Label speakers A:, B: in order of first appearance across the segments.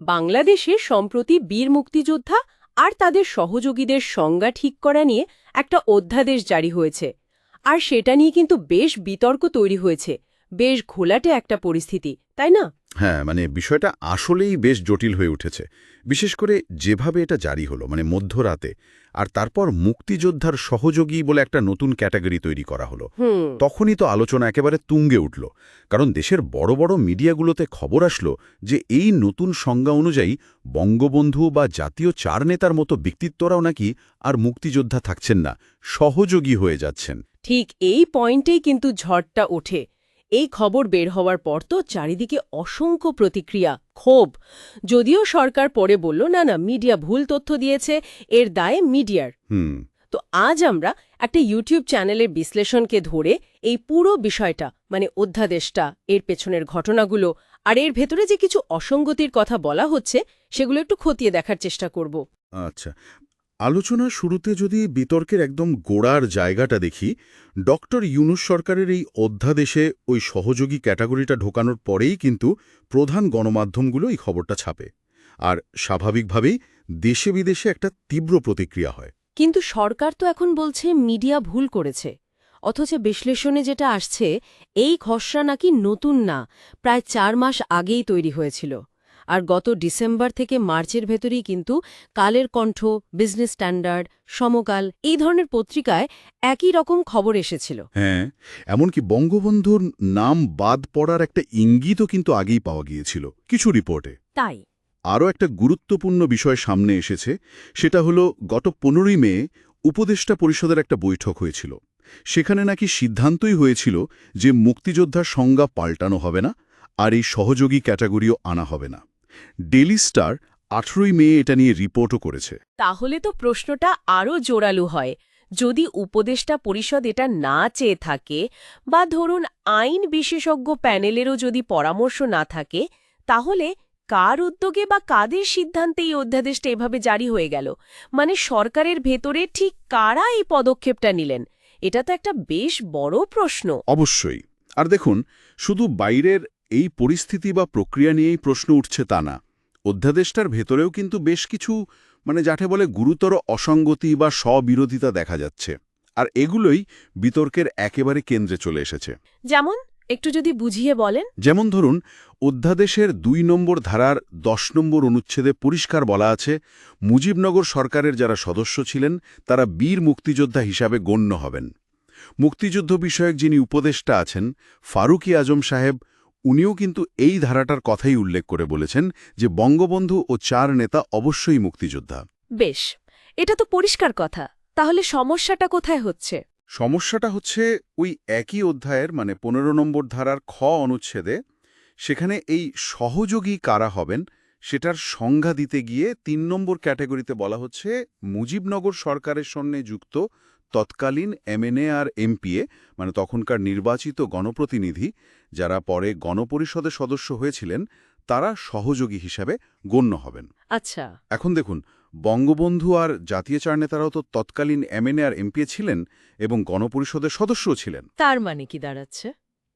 A: বাংলাদেশে সম্প্রতি বীর মুক্তিযোদ্ধা আর তাদের সহযোগীদের সংজ্ঞা ঠিক করা নিয়ে একটা অধ্যাদেশ জারি হয়েছে। আর সেটা নিয়ে কিন্তু বেশ বিতর্ক তৈরি হয়েছে। বেশ ঘোলাটে একটা পরিস্থিতি তাই না?
B: হ্যাঁ মানে বিষয়টা আসলেই বেশ জটিল হয়ে উঠেছে। বিশেষ করে যেভাবে এটা জারি হলো মানে মধ্যরাতে আর তারপর মুক্তিযোদ্ধার সহযোগী বলে একটা নতুন ক্যাটাগরি তৈরি করা হলো তখনই তো আলোচনা একেবারে তুঙ্গে উঠল। কারণ দেশের বড় বড় মিডিয়াগুলোতে খবর আসলো যে এই নতুন সংজ্ঞা অনুযায়ী বঙ্গবন্ধু বা জাতীয় চার নেতার মতো ব্যক্তিত্বরাও নাকি আর মুক্তিযোদ্ধা থাকছেন না সহযোগী হয়ে যাচ্ছেন।
A: ঠিক এই পয়েন্টেই কিন্তু ঝড়টা ওঠে। এই খবর বের হওয়ার পর তো চারিদিকে অসংখ্য প্রতিক্রিয়া ক্ষোভ। যদিও সরকার পরে বলল না না মিডিয়া ভুল তথ্য দিয়েছে এর দায়ে মিডিয়ার।
B: হুম।
A: তো আজ আমরা একটা ইউটিউব চ্যানেলের বিশ্লেষণকে ধরে এই পুরো বিষয়টা মানে অধ্যাদেশটা এর পেছনের ঘটনাগুলো আর এর ভেতরে যে কিছু অসঙ্গতির কথা বলা হচ্ছে সেগুলো একটু খতিয়ে দেখার চেষ্টা করব।
B: আচ্ছা। আলোচনার শুরুতে যদি বিতর্কের একদম গোড়ার জায়গাটা দেখি, ডক্টর ইউনুস সরকারের এই অধ্যাদেশে ওই সহযোগী ক্যাটাগরিটা ঢোকানোর পরেই কিন্তু প্রধান গণমাধ্যমগুলো এই খবরটা ছাপে। আর স্বাভাবিকভাবেই দেশে বিদেশে একটা তীব্র প্রতিক্রিয়া হয়।
A: কিন্তু সরকার তো এখন বলছে মিডিয়া ভুল করেছে। অথচ বিশ্লেষণে যেটা আসছে, এই খসড়া নাকি নতুন না, প্রায় চার মাস আগেই তৈরি হয়েছিল। আর গত ডিসেম্বর থেকে মার্চের ভেতরেই কিন্তু কালের কণ্ঠ বিজনেস স্ট্যান্ডার্ড সমকাল এই ধরনের পত্রিকায় একই রকম খবর এসেছিল।
B: হ্যাঁ এমনকি বঙ্গবন্ধুর নাম বাদ পড়ার একটা ইঙ্গিতও কিন্তু আগেই পাওয়া গিয়েছিল কিছু রিপোর্টে।
A: তাই।
B: আরও একটা গুরুত্বপূর্ণ বিষয় সামনে এসেছে সেটা হলো গত পনেরোই মে উপদেষ্টা পরিষদের একটা বৈঠক হয়েছিল। সেখানে নাকি সিদ্ধান্তই হয়েছিল যে মুক্তিযোদ্ধার সংজ্ঞা পাল্টানো হবে না আর এই সহযোগী ক্যাটাগরিও আনা হবে না। ডেলি স্টার আঠেরোই মে এটা নিয়ে রিপোর্টও করেছে।
A: তাহলে তো প্রশ্নটা আরও জোরালো হয়। যদি উপদেষ্টা পরিষদ এটা না চেয়ে থাকে বা ধরুন আইন বিশেষজ্ঞ প্যানেলেরও যদি পরামর্শ না থাকে তাহলে কার উদ্যোগে বা কাদের সিদ্ধান্তে এই অধ্যাদেশটা এভাবে জারি হয়ে গেল? মানে সরকারের ভেতরে ঠিক কারা এই পদক্ষেপটা নিলেন? এটা তো একটা বেশ বড় প্রশ্ন।
B: অবশ্যই। আর দেখুন শুধু বাইরের এই পরিস্থিতি বা প্রক্রিয়া নিয়েই প্রশ্ন উঠছে তা না। অধ্যাদেশটার ভেতরেও কিন্তু বেশ কিছু মানে যাকে বলে গুরুতর অসঙ্গতি বা স্ববিরোধিতা দেখা যাচ্ছে। আর এগুলোই বিতর্কের একেবারে কেন্দ্রে চলে এসেছে।
A: যেমন একটু যদি বুঝিয়ে বলেন।
B: যেমন ধরুন অধ্যাদেশের দুই নম্বর ধারার দশ নম্বর অনুচ্ছেদে পরিষ্কার বলা আছে মুজিবনগর সরকারের যারা সদস্য ছিলেন তারা বীর মুক্তিযোদ্ধা হিসাবে গণ্য হবেন। মুক্তিযুদ্ধ বিষয়ক যিনি উপদেষ্টা আছেন ফারুকি আজম সাহেব উনিও কিন্তু এই ধারাটার কথাই উল্লেখ করে বলেছেন যে বঙ্গবন্ধু ও চার নেতা অবশ্যই মুক্তিযোদ্ধা।
A: বেশ এটা তো পরিষ্কার কথা। তাহলে সমস্যাটা কোথায় হচ্ছে?
B: সমস্যাটা হচ্ছে ওই একই অধ্যায়ের মানে পনেরো নম্বর ধারার খ অনুচ্ছেদে সেখানে এই সহযোগী কারা হবেন সেটার সংজ্ঞা দিতে গিয়ে তিন নম্বর ক্যাটাগরিতে বলা হচ্ছে মুজিবনগর সরকারের সঙ্গে যুক্ত তৎকালীন এমএনএ আর এমপিএ মানে তখনকার নির্বাচিত গণপ্রতিনিধি যারা পরে গণপরিষদের সদস্য হয়েছিলেন তারা সহযোগী হিসাবে গণ্য হবেন।
A: আচ্ছা।
B: এখন দেখুন বঙ্গবন্ধু আর জাতীয় চার নেতারাও তো তৎকালীন এমএনএ আর এমপিএ ছিলেন এবং গণপরিষদের সদস্যও ছিলেন।
A: তার মানে কি দাঁড়াচ্ছে?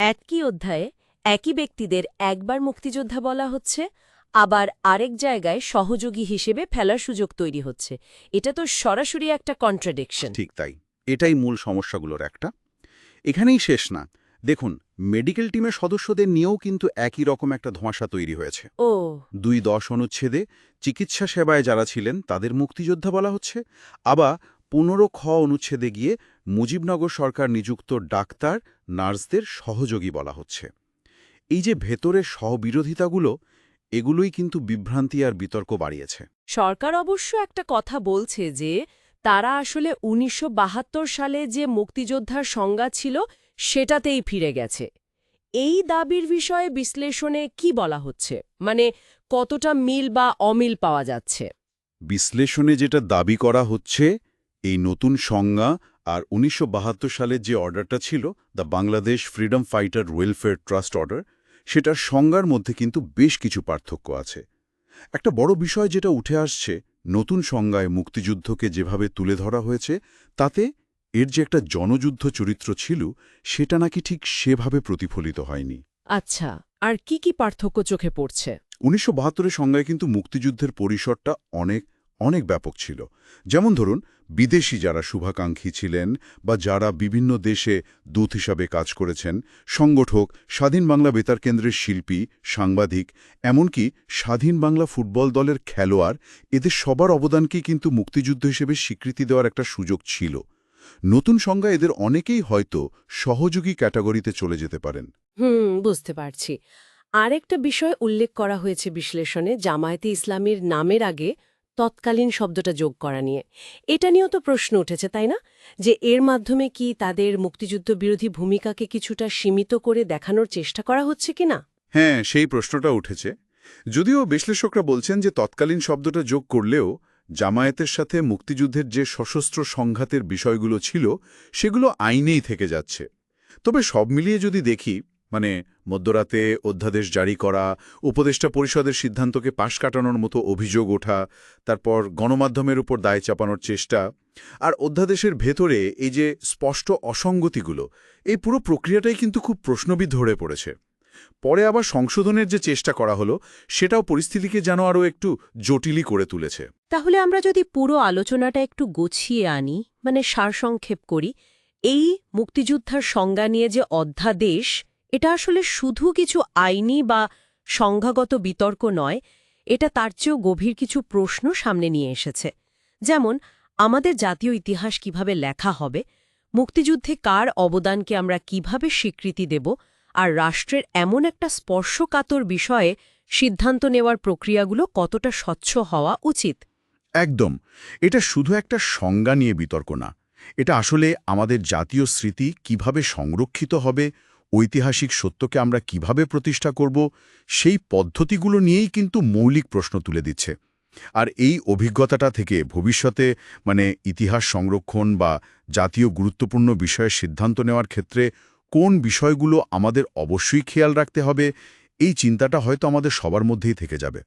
A: একই অধ্যায়ে একই ব্যক্তিদের একবার মুক্তিযোদ্ধা বলা হচ্ছে আবার আরেক জায়গায় সহযোগী হিসেবে ফেলার সুযোগ তৈরি হচ্ছে। এটা তো সরাসরি একটা কন্ট্রাডিকশন
B: ঠিক তাই। এটাই মূল সমস্যাগুলোর একটা। এখানেই শেষ না। দেখুন মেডিকেল টিমের সদস্যদের নিয়েও কিন্তু একই রকম একটা ধোঁয়াশা তৈরি হয়েছে।
A: ও।
B: দুই দশ অনুচ্ছেদে চিকিৎসা সেবায় যারা ছিলেন তাদের মুক্তিযোদ্ধা বলা হচ্ছে। আবার পনেরো খ অনুচ্ছেদে গিয়ে মুজিবনগর সরকার নিযুক্ত ডাক্তার নার্সদের সহযোগী বলা হচ্ছে। এই যে ভেতরের সহবিরোধিতাগুলো এগুলোই কিন্তু বিভ্রান্তি আর বিতর্ক বাড়িয়েছে।
A: সরকার অবশ্য একটা কথা বলছে যে তারা আসলে উনিশশো বাহাত্তর সালে যে মুক্তিযোদ্ধার সংজ্ঞা ছিল, সেটাতেই ফিরে গেছে। এই দাবির বিষয়ে বিশ্লেষণে কি বলা হচ্ছে? মানে কতটা মিল বা অমিল পাওয়া যাচ্ছে?
B: বিশ্লেষণে যেটা দাবি করা হচ্ছে, এই নতুন সংজ্ঞা আর উনিশশো সালের যে অর্ডারটা ছিল, the Bangladesh freedom fighter welfare trust order, সেটার সংজ্ঞার মধ্যে কিন্তু বেশ কিছু পার্থক্য আছে। একটা বড় বিষয় যেটা উঠে আসছে নতুন সংজ্ঞায় মুক্তিযুদ্ধকে যেভাবে তুলে ধরা হয়েছে তাতে এর যে একটা জনযুদ্ধ চরিত্র ছিল সেটা নাকি ঠিক সেভাবে প্রতিফলিত হয়নি।
A: আচ্ছা আর কি কি পার্থক্য চোখে পড়ছে?
B: উনিশশো বাহাত্তরের সংজ্ঞায় কিন্তু মুক্তিযুদ্ধের পরিসরটা অনেক অনেক ব্যাপক ছিল। যেমন ধরুন, বিদেশি যারা শুভাকাঙ্ক্ষী ছিলেন বা যারা বিভিন্ন দেশে দূত হিসাবে কাজ করেছেন, সংগঠক, স্বাধীন বাংলা বেতার কেন্দ্রের শিল্পী, সাংবাদিক, এমনকি স্বাধীন বাংলা ফুটবল দলের খেলোয়াড়, এদের সবার অবদানকেই কিন্তু মুক্তিযুদ্ধ হিসেবে স্বীকৃতি দেওয়ার একটা সুযোগ ছিল। নতুন সংজ্ঞা এদের অনেকেই হয়তো সহযোগী ক্যাটাগরিতে চলে যেতে পারেন।
A: হুম, বুঝতে পারছি। আরেকটা বিষয় উল্লেখ করা হয়েছে বিশ্লেষণে, জামায়াতে ইসলামের নামের আগে তৎকালীন শব্দটা যোগ করা নিয়ে। এটা নিয়েও তো প্রশ্ন উঠেছে, তাই না? যে এর মাধ্যমে কি তাদের মুক্তিযুদ্ধ বিরোধী ভূমিকাকে কিছুটা সীমিত করে দেখানোর চেষ্টা করা হচ্ছে কিনা
B: হ্যাঁ সেই প্রশ্নটা উঠেছে। যদিও বিশ্লেষকরা বলছেন যে তৎকালীন শব্দটা যোগ করলেও জামায়াতের সাথে মুক্তিযুদ্ধের যে সশস্ত্র সংঘাতের বিষয়গুলো ছিল, সেগুলো আইনেই থেকে যাচ্ছে। তবে সব মিলিয়ে যদি দেখি মানে মধ্যরাতে অধ্যাদেশ জারি করা, উপদেষ্টা পরিষদের সিদ্ধান্তকে পাশ কাটানোর মতো অভিযোগ ওঠা, তারপর গণমাধ্যমের উপর দায় চাপানোর চেষ্টা, আর অধ্যাদেশের ভেতরে এই যে স্পষ্ট অসঙ্গতিগুলো, এই পুরো প্রক্রিয়াটাই কিন্তু খুব প্রশ্নবিদ ধরে পড়েছে। পরে আবার সংশোধনের যে চেষ্টা করা হলো, সেটাও পরিস্থিতিকে যেন আরও একটু জটিলই করে তুলেছে।
A: তাহলে আমরা যদি পুরো আলোচনাটা একটু গুছিয়ে আনি মানে সারসংক্ষেপ করি, এই মুক্তিযোদ্ধার সংজ্ঞা নিয়ে যে অধ্যাদেশ এটা আসলে শুধু কিছু আইনি বা সংঘাগত বিতর্ক নয়, এটা তার চেয়েও গভীর কিছু প্রশ্ন সামনে নিয়ে এসেছে। যেমন, আমাদের জাতীয় ইতিহাস কীভাবে লেখা হবে, মুক্তিযুদ্ধে কার অবদানকে আমরা কীভাবে স্বীকৃতি দেব, আর রাষ্ট্রের এমন একটা স্পর্শকাতর বিষয়ে সিদ্ধান্ত নেওয়ার প্রক্রিয়াগুলো কতটা স্বচ্ছ হওয়া উচিত?
B: একদম। এটা শুধু একটা সংজ্ঞা নিয়ে বিতর্ক না। এটা আসলে আমাদের জাতীয় স্মৃতি কীভাবে সংরক্ষিত হবে ঐতিহাসিক সত্যকে আমরা কীভাবে প্রতিষ্ঠা করব, সেই পদ্ধতিগুলো নিয়েই কিন্তু মৌলিক প্রশ্ন তুলে দিচ্ছে। আর এই অভিজ্ঞতাটা থেকে ভবিষ্যতে মানে ইতিহাস সংরক্ষণ বা জাতীয় গুরুত্বপূর্ণ বিষয়ে সিদ্ধান্ত নেওয়ার ক্ষেত্রে কোন বিষয়গুলো আমাদের অবশ্যই খেয়াল রাখতে হবে, এই চিন্তাটা হয়তো আমাদের সবার মধ্যেই থেকে যাবে।